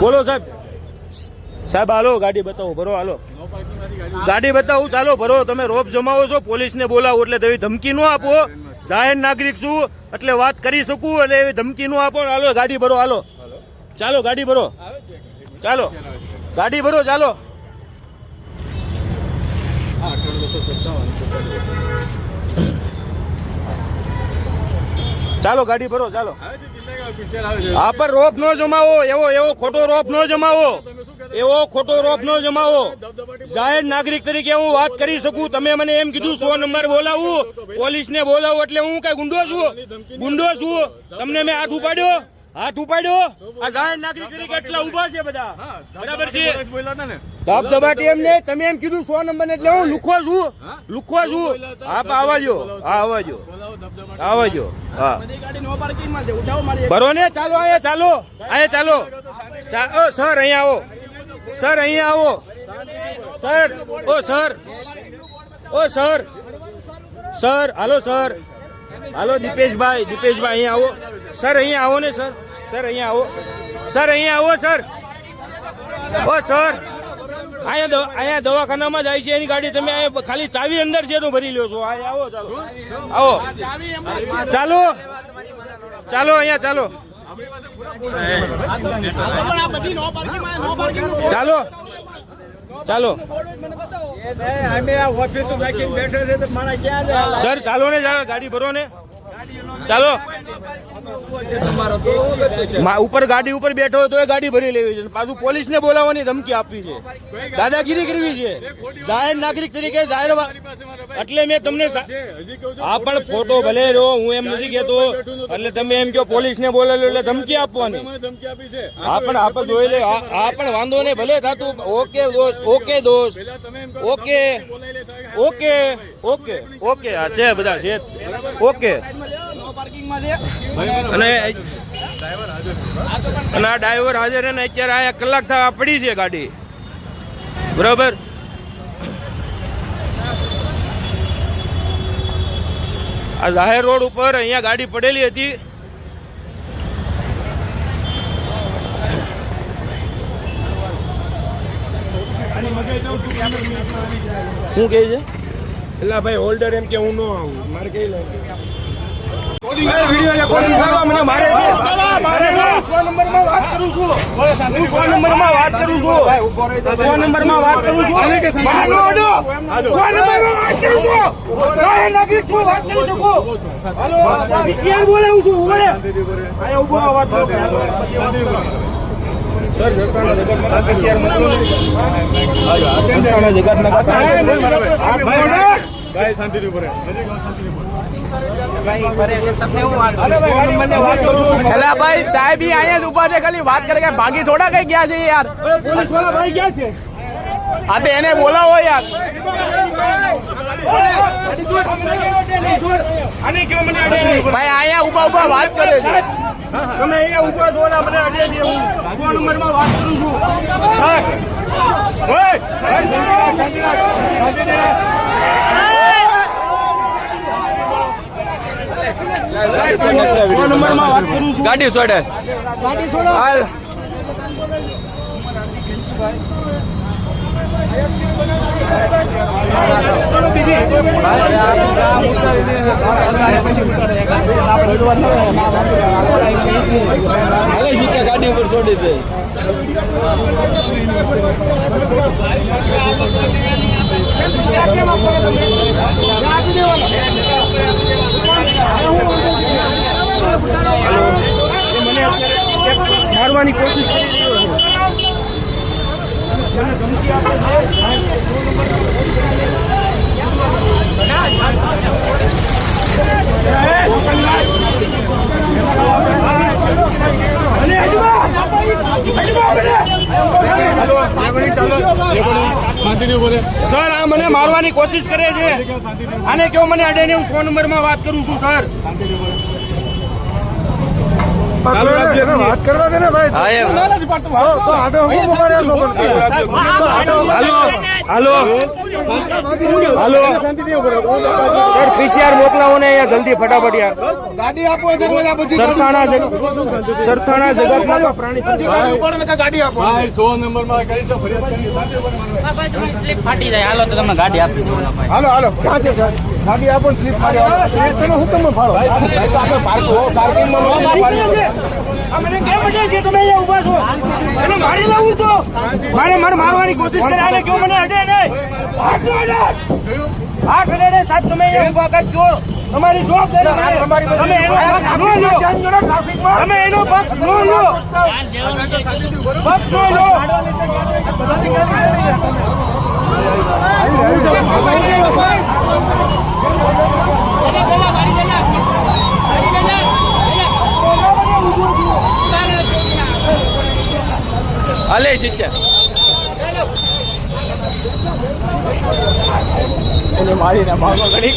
બોલો સાહેબ. સાહેબ, હાલો, ગાડી બતાવો, ભરો, હાલો. ગાડી બતાવું ચાલો, ભરો. તમે રોપ જમાવો છો, પોલીસને બોલાવો, એટલે તેવી ધમકી ન આપો. જાહેર નાગરિક છું, એટલે વાત કરી શકું, એટલે એવી ધમકી ન આપો. હાલો, ગાડી ભરો, હાલો. ચાલો, ગાડી ભરો. ચાલો. ગાડી ભરો, ચાલો. ચાલો ગાડી ભરો ચાલો. આ પર રોપ ન જમાવો એવો એવો ખોટો રોપ ન જમાવો. એવો ખોટો રોપ ન જમાવો. જાહેર નાગરિક તરીકે હું વાત કરી શકું તમે મને એમ કીધું સો નંબર બોલાવું પોલીસ ને બોલાવું. એટલે હું કઈ ગુંડો છું? ગુંડો છું? તમને મેં હાથ ઉપાડ્યો? હાથ ઉપાડ્યો? આ જાહેર નાગરિક તરીકે એટલા ઊભા છે બધા. બરાબર છે. એમ નહીં તમે એમ કીધું સો નંબર એટલે હું લુખો છું. લુખો છું. હા પણ આવવા જો. હા આવવા જો. આવવા જો. હા. બધી ગાડી નો પાર્કિંગમાં છે. ઉઠાવો મારી ભરો ને ચાલો અહીંયા ચાલો. અહીંયા ચાલો. સર અહીંયા આવો. સર અહીંયા આવો. સર ઓ સર. ઓ sir. Sir hello sir. Hello દીપેશભાઈ દીપેશભાઈ અહીંયા આવો. સર અહીંયા આવો ને સર. સર અહીંયા આવો. સર અહીંયા આવો સર. ઓ સર. અહીંયા અહીંયા દવાખાનામાં જાય છે એની ગાડી. તમે ખાલી ચાવી અંદર છે તો ભરી લ્યો છો. આવો ચાલો. આવો. ચાલો. ચાલો અહીંયા ચાલો. ચાલો. ચાલો. સર ચાલો ને ગાડી ભરો ને. ચાલો. ઉપર ગાડી ઉપર બેઠો તો એ ગાડી ભરી લેવી છે. પાછું પોલીસ ને બોલાવવાની ધમકી આપવી છે. દાદાગીરી કરવી છે. જાહેર નાગરિક તરીકે જાહેર એટલે મેં તમને હા પણ ફોટો ભલે રહ્યો હું એમ નથી કેતો એટલે તમે એમ કહો પોલીસ ને બોલાવ્યો એટલે ધમકી આપવાની. હા પણ આપણે જોઈ લે હા, પણ વાંધો નહીં ભલે થતું ઓકે દોસ્ત ઓકે દોસ્ત ઓકે ઓકે ઓકે ઓકે હા છે બધા છે. ઓકે. અને અને આ ડ્રાઈવર હાજર અને ને અત્યારે આ કલાક થવા પડી છે ગાડી. બરાબર? આ જાહેર રોડ ઉપર અહીંયા ગાડી પડેલી હતી. શું કહે છે? એટલે ભાઈ હોલ્ડર એમ કે હું ન આવું. મારે કઈ લે. મને મારે ભાઈ ભાઈ શાંતિથી સાહેબ અહીંયા જ ઊભા છે ખાલી વાત કરે કે ભાગી થોડા કઈ ગયા છે યાર? પોલીસવાળા ભાઈ ગયા છે. હા તો એને બોલાવો યાર. ભાઈ અહીંયા ઊભા ઊભા વાત કરે છે. તમે અહીંયા ઊભા છો ને મને અડે છે. હું ફોન નંબરમાં વાત કરું છું ગાડી છોડે. ગાડી હાલ. ગાડી ઉપર છોડી દે એ મને અત્યારે એક મારવાની કોશિશ કરી રહ્યો છે મને ધમકી આપે છે અને હજુમાં! હજુમાં મને! શાંતિથી ઊભો રહે સર આ મને મારવાની કોશિશ કરે છે. આને કેવું મને અડે હું સો નંબરમાં વાત કરું છું સર. વાત કરવા દે ને ભાઈ? હા તો આડો હું રહ્યા છો પણ. હાલો. હાલો. સર પીસીઆર મોકલાવો ને અહીંયા જલ્દી ફટાફટ યાર. ગાડી આપો સરથાણા સરથાણા જગતમાં તો પ્રાણી સંગ્રહાલય. ઉપર ને ગાડી આપો. ફાટી જાય. હાલો તો તમે ગાડી આપી દો હાલો હાલો. ક્યાં છે સર ગાડી આપો સ્લીપ ફાટી આપો. તમે હું તમે ફાળો? ભાઈ તો આપણે પાર્ક હો પાર્કિંગમાં નો સ્લીપ મારી આ કેમ બને છે? તમે અહીંયા ઊભા છો. એને મારી લાવું તો. મારે મારે મારવાની કોશિશ કરે. આને કયો મને અડે ને હાથ નહીં સાહેબ તમે અહીંયા કરજો તમારી જવાબદારી તમારી બધી- તમે એનો પક્ષ ન લો. તમે એનો પક્ષ ન લો. પક્ષ ન લો. હાલે સિત્તેર એને મારીને ભાગો ઘડી